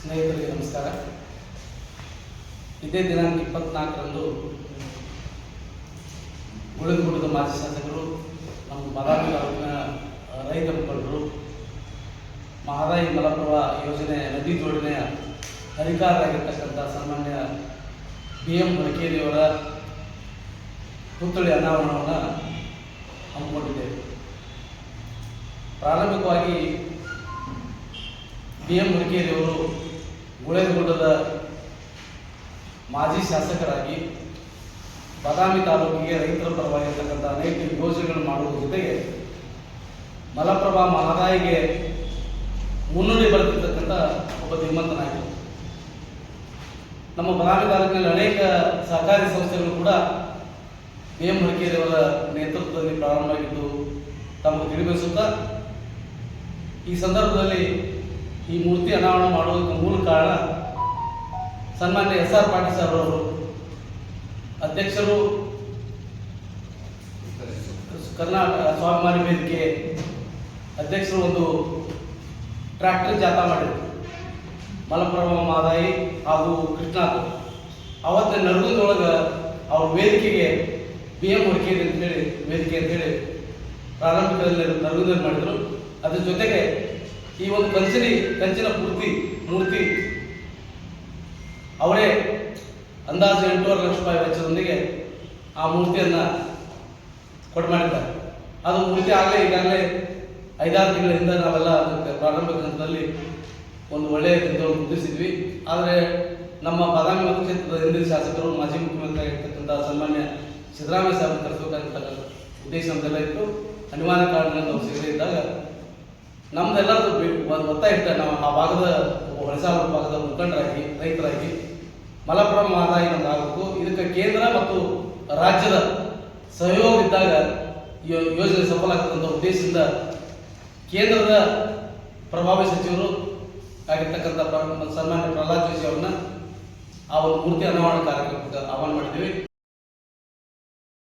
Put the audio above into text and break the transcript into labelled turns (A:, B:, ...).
A: ಸ್ನೇಹಿತರಿಗೆ ನಮಸ್ಕಾರ. ಇದೇ ದಿನಾಂಕ ಇಪ್ಪತ್ನಾಲ್ಕರಂದು ಉಳಿದುಗುಡದ ಮಾಜಿ ಶಾಸಕರು ನಮ್ಮ ಮದಾಮಿ ತಾಲೂಕಿನ ರೈತ ಮುಖಂಡರು ಮಹದಾಯಿ ಮಲಪ್ರಭಾ ಯೋಜನೆ ನದಿ ಜೋಡಣೆಯ ಅಧಿಕಾರರಾಗಿರ್ತಕ್ಕಂಥ ಸಾಮಾನ್ಯ ಬಿ ಎಂ ಮಡಿಕೇರಿಯವರ ಪುತ್ಥಳಿ ಅನಾವರಣವನ್ನು ಹಮ್ಮಿಕೊಂಡಿದ್ದೇವೆ. ಪ್ರಾರಂಭಿಕವಾಗಿ ಬಿ ಎಂ ಮಡಿಕೇರಿಯವರು ಗುಳೇದಗುಡ್ಡದ ಮಾಜಿ ಶಾಸಕರಾಗಿ ಬದಾಮಿ ತಾಲೂಕಿಗೆ ರೈತರ ಪರವಾಗಿರ್ತಕ್ಕಂಥ ಅನೇಕ ಯೋಜನೆಗಳು ಮಾಡುವ ಜೊತೆಗೆ ಮಲಪ್ರಭಾ ಮಹದಾಯಿಗೆ ಮುನ್ನುಡಿ ಬರೆದಿರ್ತಕ್ಕಂಥ ಒಬ್ಬ ಧೀಮಂತ ನಮ್ಮ ಬಾದಾಮಿ ತಾಲೂಕಿನಲ್ಲಿ ಅನೇಕ ಸಹಕಾರಿ ಸಂಸ್ಥೆಗಳು ಕೂಡ ಎಂ ಅವರ ನೇತೃತ್ವದಲ್ಲಿ ಪ್ರಾರಂಭವಾಗಿದ್ದು, ತಮಗೆ ತಿಳಿಬಯಸುತ್ತಾ ಈ ಸಂದರ್ಭದಲ್ಲಿ ಈ ಮೂರ್ತಿ ಅನಾವರಣ ಮಾಡುವುದಕ್ಕೆ ಮೂಲ ಕಾರಣ ಸನ್ಮಾನ್ಯ ಎಸ್ ಆರ್ ಪಾಟೀಲ್ ಸರ್ ಅವರು. ಅಧ್ಯಕ್ಷರು ಕರ್ನಾಟಕ ಸ್ವಾಭಿಮಾನಿ ವೇದಿಕೆ ಅಧ್ಯಕ್ಷರು ಒಂದು ಟ್ರ್ಯಾಕ್ಟರ್ ಜಾಥಾ ಮಾಡಿದರು. ಮಲಪ್ರಭಾ ಮಾದಾಯಿ ಹಾಗೂ ಕೃಷ್ಣ ಅವತ್ತಿನ ನಡುಗದೊಳಗೆ ಅವ್ರ ವೇದಿಕೆಗೆ ಬಿ ಎಂ ಹೊರಕೇರಿ ಅಂತೇಳಿ ವೇದಿಕೆ ಅಂತೇಳಿ ಪ್ರಾರಂಭಿಕದಲ್ಲಿ ನರಗುಂದಲ್ಲಿ ಮಾಡಿದರು. ಅದ್ರ ಜೊತೆಗೆ ಈ ಒಂದು ಕಂಚಿನಿ, ಕಂಚಿನ ಪೂರ್ತಿ ಮೂರ್ತಿ. ಅವರೇ ಅಂದಾಜು ಎಂಟೂವರೆ ಲಕ್ಷ ರೂಪಾಯಿ ವೆಚ್ಚದೊಂದಿಗೆ ಆ ಮೂರ್ತಿಯನ್ನ ಕೊಟ್ಟು ಮಾಡಿದ್ದಾರೆ. ಅದು ಮೂರ್ತಿ ಆಗಲೇ ಈಗಾಗಲೇ ಐದಾರು ತಿಂಗಳ ಹಿಂದೆ ನಾವೆಲ್ಲ ಅದಕ್ಕೆ ಪ್ರಾರಂಭಿಕ ಹಂತದಲ್ಲಿ ಒಂದು ಒಳ್ಳೆಯ ದಿನವನ್ನು ಮುದ್ರಿಸಿದ್ವಿ. ಆದರೆ ನಮ್ಮ ಬಾದಾಮಿ ಮತಕ್ಷೇತ್ರದ ಹಿಂದಿನ ಶಾಸಕರು, ಮಾಜಿ ಮುಖ್ಯಮಂತ್ರಿ ಆಗಿರ್ತಕ್ಕಂಥ ಸನ್ಮಾನ್ಯ ಸಿದ್ದರಾಮಯ್ಯ ಸಾಹೇಬ್ ಕರೆಸಬೇಕಾಗಿರ್ತಕ್ಕಂಥ ಉದ್ದೇಶ ಅಂತೆಲ್ಲ ಇತ್ತು. ಅನಿವಾರ್ಯ ಕಾರಣಗಳನ್ನು ನಾವು ಸಿಗದೇ ಇದ್ದಾಗ ನಮ್ದೆಲ್ಲರದು ಬಿ- ಒಂದು ಒತ್ತಾಯ ಇಟ್ಟ ನಾವು ಆ ಭಾಗದ ಹೊಳಸಾಲ ಭಾಗದ ಮುಖಂಡರಾಗಿ, ರೈತರಾಗಿ ಮಲಪುರಂ ಮಹದಾಯಿ ಒಂದಾಗಬೇಕು ಇದಕ್ಕೆ ಕೇಂದ್ರ ಮತ್ತು ರಾಜ್ಯದ ಸಹಯೋಗ ಇದ್ದಾಗ ಯೋಜನೆ ಸಫಲ ಆಗ್ತಕ್ಕಂಥ ಉದ್ದೇಶದಿಂದ ಕೇಂದ್ರದ ಪ್ರಭಾವಿ ಸಚಿವರು ಆಗಿರ್ತಕ್ಕಂಥ ಸನ್ಮಾನ್ಯ ಪ್ರಹ್ಲಾದ್ ಜೋಶಿ ಅವ್ರನ್ನ ಆ ಒಂದು ಮೂರ್ತಿ ಅನಾವರಣ ಕಾರ್ಯಕ್ರಮಕ್ಕೆ ಆಹ್ವಾನ ಮಾಡಿದ್ದೀವಿ.